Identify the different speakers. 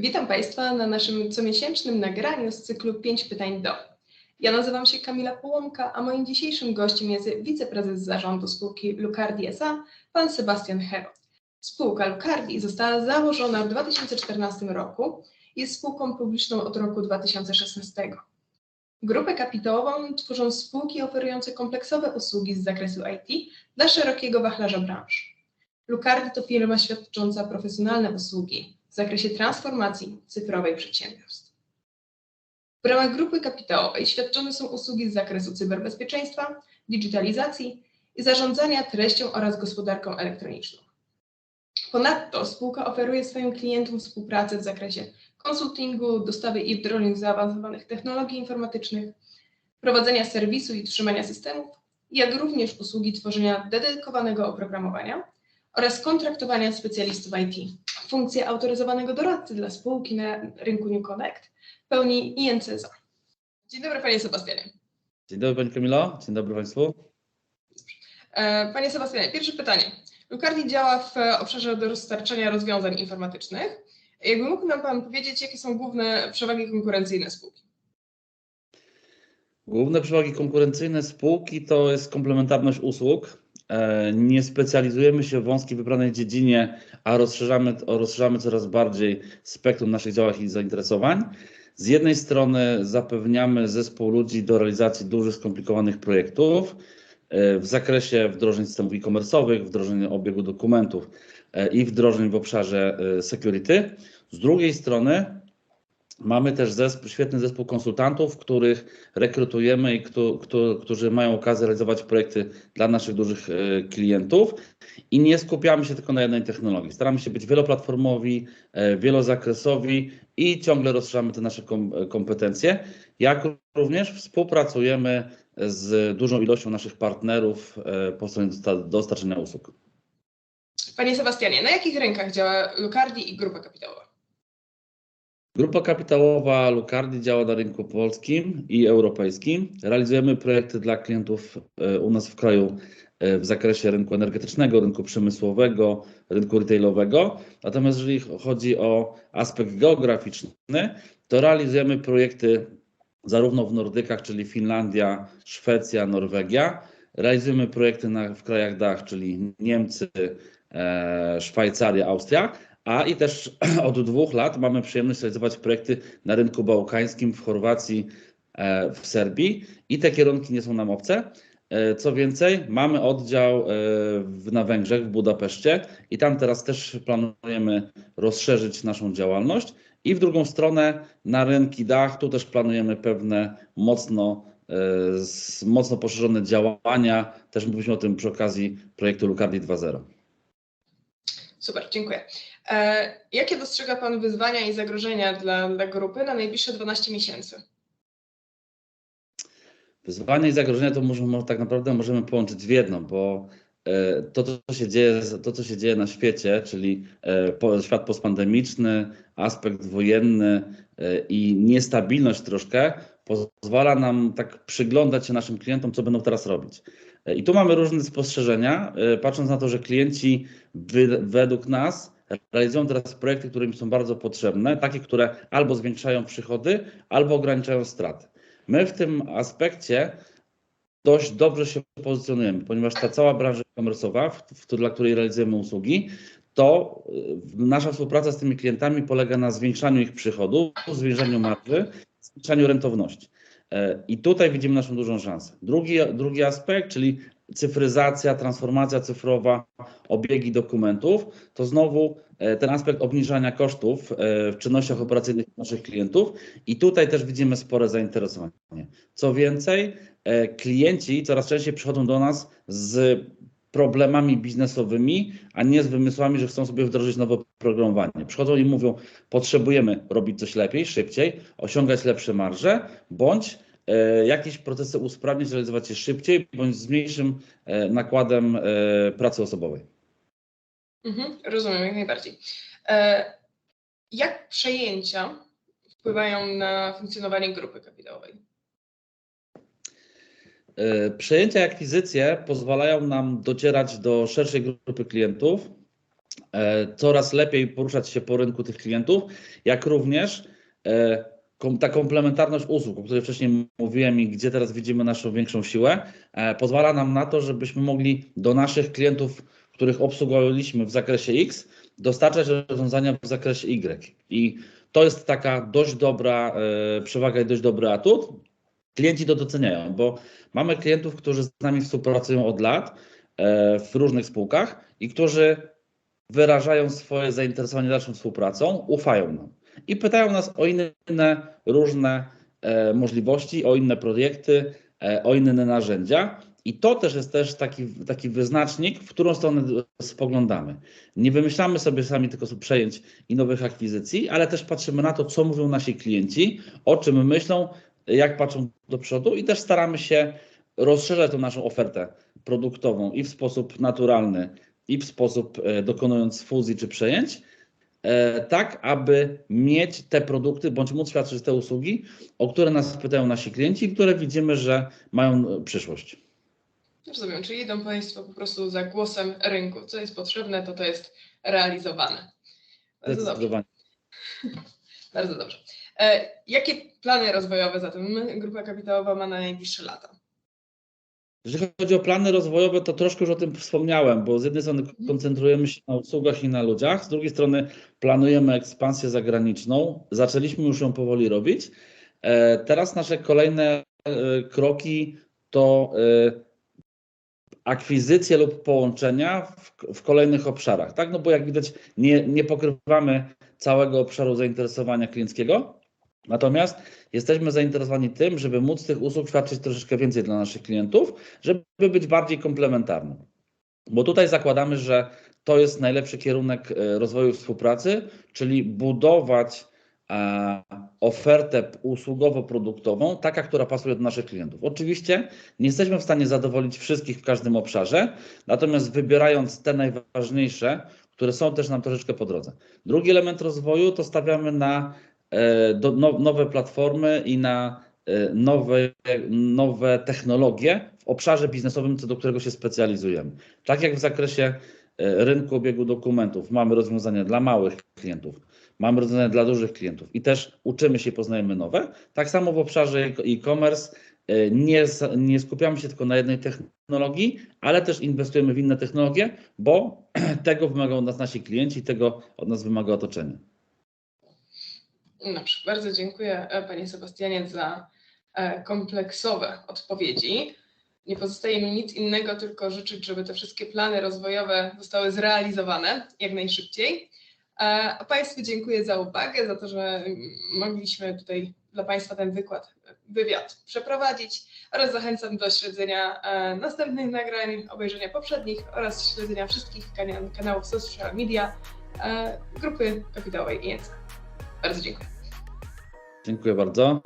Speaker 1: Witam Państwa na naszym comiesięcznym nagraniu z cyklu 5 pytań do. Ja nazywam się Kamila Połomka, a moim dzisiejszym gościem jest wiceprezes zarządu spółki Lucardi S.A., pan Sebastian Hero. Spółka Lucardi została założona w 2014 roku i jest spółką publiczną od roku 2016. Grupę kapitałową tworzą spółki oferujące kompleksowe usługi z zakresu IT dla szerokiego wachlarza branż. Lucardi to firma świadcząca profesjonalne usługi w zakresie transformacji cyfrowej przedsiębiorstw. W ramach grupy kapitałowej świadczone są usługi z zakresu cyberbezpieczeństwa, digitalizacji i zarządzania treścią oraz gospodarką elektroniczną. Ponadto spółka oferuje swoim klientom współpracę w zakresie konsultingu, dostawy i wdrożeń zaawansowanych technologii informatycznych, prowadzenia serwisu i utrzymania systemów, jak również usługi tworzenia dedykowanego oprogramowania oraz kontraktowania specjalistów IT. Funkcję autoryzowanego doradcy dla spółki na rynku New Connect pełni INCZA. Dzień dobry Panie Sebastianie.
Speaker 2: Dzień dobry Pani Kamilo, dzień dobry Państwu.
Speaker 1: E, Panie Sebastianie, pierwsze pytanie. Lucardi działa w obszarze dostarczania rozwiązań informatycznych. Jakby mógł nam Pan powiedzieć, jakie są główne przewagi konkurencyjne spółki?
Speaker 2: Główne przewagi konkurencyjne spółki to jest komplementarność usług. E, Nie specjalizujemy się w wąskiej wybranej dziedzinie, a rozszerzamy, rozszerzamy coraz bardziej spektrum naszych działań i zainteresowań. Z jednej strony zapewniamy zespół ludzi do realizacji dużych, skomplikowanych projektów e, w zakresie wdrożeń systemów e-commerce'owych, wdrożeń obiegu dokumentów e, i wdrożeń w obszarze security. Z drugiej strony mamy też zespół, świetny zespół konsultantów, których rekrutujemy i któ- któ- którzy mają okazję realizować projekty dla naszych dużych e, klientów. I nie skupiamy się tylko na jednej technologii. Staramy się być wieloplatformowi, e, wielozakresowi i ciągle rozszerzamy te nasze kom- kompetencje. Jak również współpracujemy z dużą ilością naszych partnerów e, po stronie dosta- dostarczenia usług.
Speaker 1: Panie Sebastianie, na jakich rynkach działa Lucardi i grupa kapitałowa?
Speaker 2: Grupa kapitałowa Lucardi działa na rynku polskim i europejskim. Realizujemy projekty dla klientów e, u nas w kraju e, w zakresie rynku energetycznego, rynku przemysłowego, rynku retailowego. Natomiast jeżeli chodzi o aspekt geograficzny, to realizujemy projekty zarówno w Nordykach, czyli Finlandia, Szwecja, Norwegia. Realizujemy projekty na, w krajach DACH, czyli Niemcy, e, Szwajcaria, Austria, a i też od dwóch lat mamy przyjemność realizować projekty na rynku bałkańskim, w Chorwacji, e, w Serbii i te kierunki nie są nam obce. E, Co więcej, mamy oddział e, na Węgrzech, w Budapeszcie i tam teraz też planujemy rozszerzyć naszą działalność. I w drugą stronę na rynki dach, tu też planujemy pewne mocno, mocno poszerzone działania. Też mówiliśmy o tym przy okazji projektu Lucardi 2.0.
Speaker 1: Super, dziękuję. E, jakie dostrzega Pan wyzwania i zagrożenia dla, dla grupy na najbliższe 12 miesięcy?
Speaker 2: Wyzwania i zagrożenia to może, może tak naprawdę możemy połączyć w jedno, bo e, to, co się dzieje, to, co się dzieje na świecie, czyli e, świat postpandemiczny, aspekt wojenny i niestabilność troszkę, pozwala nam tak przyglądać się naszym klientom, co będą teraz robić. I tu mamy różne spostrzeżenia, patrząc na to, że klienci według nas realizują teraz projekty, które im są bardzo potrzebne, takie, które albo zwiększają przychody, albo ograniczają straty. My w tym aspekcie dość dobrze się pozycjonujemy, ponieważ ta cała branża w, dla której realizujemy usługi, to y, nasza współpraca z tymi klientami polega na zwiększaniu ich przychodów, zwiększaniu marży, zwiększaniu rentowności. E, I tutaj widzimy naszą dużą szansę. Drugi, drugi aspekt, czyli cyfryzacja, transformacja cyfrowa, obiegi dokumentów, to znowu e, ten aspekt obniżania kosztów e, w czynnościach operacyjnych naszych klientów i tutaj też widzimy spore zainteresowanie. Co więcej, e, klienci coraz częściej przychodzą do nas z problemami biznesowymi, a nie z wymysłami, że chcą sobie wdrożyć nowe programowanie. Przychodzą i mówią, potrzebujemy robić coś lepiej, szybciej, osiągać lepsze marże, bądź jakieś procesy usprawnić, realizować je szybciej, bądź z mniejszym e, nakładem e, pracy osobowej.
Speaker 1: Mhm, rozumiem, jak najbardziej. E, jak przejęcia wpływają na funkcjonowanie grupy kapitałowej?
Speaker 2: E, Przejęcia i akwizycje pozwalają nam docierać do szerszej grupy klientów, e, coraz lepiej poruszać się po rynku tych klientów, jak również e, ta komplementarność usług, o której wcześniej mówiłem i gdzie teraz widzimy naszą większą siłę, e, pozwala nam na to, żebyśmy mogli do naszych klientów, których obsługowaliśmy w zakresie X, dostarczać rozwiązania w zakresie Y. I to jest taka dość dobra e, przewaga i dość dobry atut. Klienci to doceniają, bo mamy klientów, którzy z nami współpracują od lat e, w różnych spółkach i którzy wyrażają swoje zainteresowanie dalszą współpracą, ufają nam i pytają nas o inne różne e, możliwości, o inne projekty, e, o inne narzędzia. I to też jest też taki, taki wyznacznik, w którą stronę spoglądamy. Nie wymyślamy sobie sami tylko przejęć i nowych akwizycji, ale też patrzymy na to, co mówią nasi klienci, o czym myślą, jak patrzą do przodu i też staramy się rozszerzać tą naszą ofertę produktową i w sposób naturalny, i w sposób e, dokonując fuzji czy przejęć, tak aby mieć te produkty bądź móc świadczyć te usługi, o które nas pytają nasi klienci i które widzimy, że mają e, przyszłość.
Speaker 1: Rozumiem, czyli idą Państwo po prostu za głosem rynku. Co jest potrzebne, to to jest realizowane. Bardzo dobrze. Bardzo dobrze. E, jakie plany rozwojowe zatem grupa kapitałowa ma na najbliższe lata?
Speaker 2: Jeżeli chodzi o plany rozwojowe, to troszkę już o tym wspomniałem, bo z jednej strony koncentrujemy się na usługach i na ludziach, z drugiej strony planujemy ekspansję zagraniczną. Zaczęliśmy już ją powoli robić. E, Teraz nasze kolejne e, kroki to e, akwizycje lub połączenia w, w kolejnych obszarach, tak? No bo jak widać, nie, nie pokrywamy całego obszaru zainteresowania klienckiego, natomiast jesteśmy zainteresowani tym, żeby móc tych usług świadczyć troszeczkę więcej dla naszych klientów, żeby być bardziej komplementarnym. Bo tutaj zakładamy, że to jest najlepszy kierunek e, rozwoju współpracy, czyli budować e, ofertę usługowo-produktową, taka, która pasuje do naszych klientów. Oczywiście nie jesteśmy w stanie zadowolić wszystkich w każdym obszarze, natomiast wybierając te najważniejsze, które są też nam troszeczkę po drodze. Drugi element rozwoju to stawiamy na do, no, nowe platformy i na e, nowe, nowe technologie w obszarze biznesowym, co do którego się specjalizujemy. Tak jak w zakresie e, rynku obiegu dokumentów mamy rozwiązania dla małych klientów, mamy rozwiązania dla dużych klientów i też uczymy się, poznajemy nowe. Tak samo w obszarze e-commerce e, nie, nie skupiamy się tylko na jednej technologii, ale też inwestujemy w inne technologie, bo tego wymagają od nas nasi klienci, tego od nas wymaga otoczenie.
Speaker 1: Dobrze, bardzo dziękuję e, Panie Sebastianie za e, kompleksowe odpowiedzi. Nie pozostaje mi nic innego, tylko życzyć, żeby te wszystkie plany rozwojowe zostały zrealizowane jak najszybciej. E, A Państwu dziękuję za uwagę, za to, że mogliśmy tutaj dla Państwa ten wykład, wywiad przeprowadzić oraz zachęcam do śledzenia następnych nagrań, obejrzenia poprzednich oraz śledzenia wszystkich kana- kanałów social media grupy kapitałowej INC. Bardzo dziękuję.
Speaker 2: Dziękuję bardzo.